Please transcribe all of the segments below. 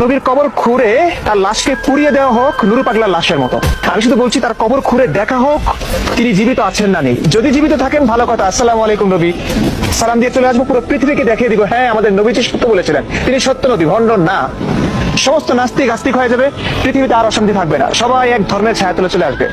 নবীর কবর খুঁড়ে তার লাশকে পুড়িয়ে দেওয়া হোক নুরু পাগলার লাশের মতো। আমি শুধু বলছি তার কবর খুঁড়ে দেখা হোক তিনি জীবিত আছেন না নেই। যদি জীবিত থাকেন ভালো কথা। আসসালামু আলাইকুম নবী। সালাম দিয়ে চলে আসব পুরো পৃথিবীকে দেখিয়ে দিব। হ্যাঁ আমাদের নবীজি সত্য বলেছিলেন তিনি সত্য নবী ভণ্ড না। সমস্ত নাস্তিক আস্তিক হয়ে যাবে পৃথিবীতে আর অশান্তি থাকবে না। সবাই এক ধর্মের ছায়া তুলে চলে আসবে।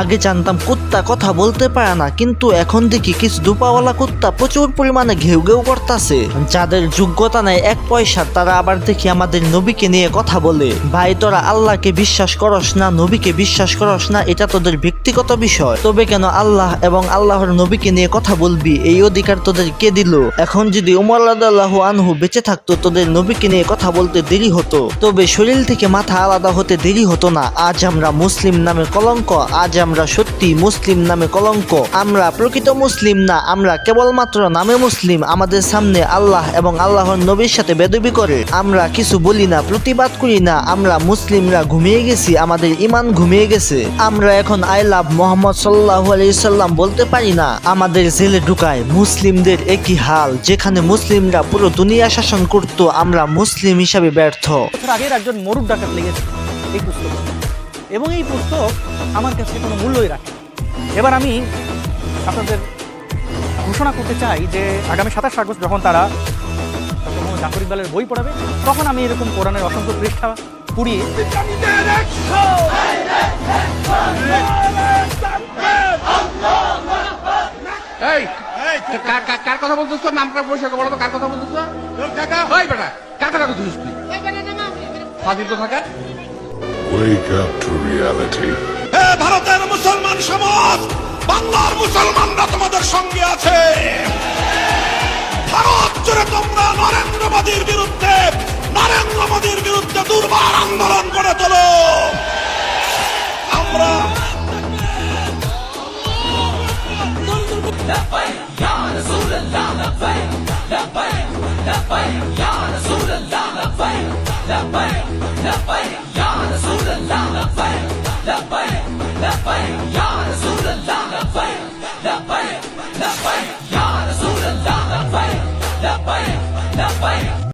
আগে জানতাম কুত্তা কথা বলতে পারে না, কিন্তু এখন দেখি কিছু দুপাওয়ালা কুত্তা প্রচুর পরিমাণে ঘেউ ঘেউ করতেছে। যাদের যোগ্যতা নেয় এক পয়সা, তারা আবার দেখি আমাদের নবীকে নিয়ে কথা বলে। ভাই, তোরা আল্লাহকে বিশ্বাস করস না, নবীকে বিশ্বাস করস না, এটা তোদের ব্যক্তিগত বিষয়। তবে কেন আল্লাহ এবং আল্লাহর নবীকে নিয়ে কথা বলবি? এই অধিকার তোদের কে দিল? এখন যদি উমর আল্লাহ আনহু বেঁচে থাকতো, তোদের নবীকে নিয়ে কথা বলতে দেরি হতো। তবে শরীর থেকে মাথা আলাদা হতে দেরি হতো না। আজ আমরা মুসলিম নামে কলঙ্ক, আজ আমরা সত্যি মুসলিম নামে কলঙ্ক। আমরা প্রকৃত মুসলিম না, আমরা কেবলমাত্র নামে মুসলিম। আমাদের সামনে আল্লাহ এবং আল্লাহর নবীর সাথে বেদবি করে। আমরা কিছু বলি না, প্রতিবাদ করি না। আমরা মুসলিমরা ঘুমিয়ে গেছি, আমাদের ইমান ঘুমিয়ে গেছে। আমরা এখন আই লাভ মোহাম্মদ সাল্লাহ সাল্লাম বলতে পারি না। আমাদের জেলে ঢুকায় মুসলিমদের একই হাল, যেখানে মুসলিমরা পুরো দুনিয়া শাসন করত, আমরা মুসলিম হিসাবে ব্যর্থ। আগের একজন মরুর ডাকাত লেগেছে। এই পুস্তক। এবং এই পুস্তক আমার কাছে কোনো মূল্যই রাখে এবার আমি আপনাদের ঘোষণা করতে চাই যে আগামী সাতাশ আগস্ট যখন তারা জাফর ইকবালের বই পড়াবে তখন আমি এরকম কোরআনের অসংখ্য পৃষ্ঠা পুড়িয়ে কার কার- কার কথা বলতেছ তো নামটা পরিষ্কার করে বলো তো কার কথা বেটা তুই? ফাজিল তো থাকা Wake up to reality. এ ভারতের মুসলমান সমাজ বাংলার মুসলমানরা তোমাদের সঙ্গে আছে ভারত জুড়ে তোমরা নরেন্দ্র মোদীর বিরুদ্ধে নরেন্দ্র মোদীর বিরুদ্ধে দুর্বার আন্দোলন করে তোলো আমরা لبيك சூழல்லாம் லப்பை லப்பை லப்பை யா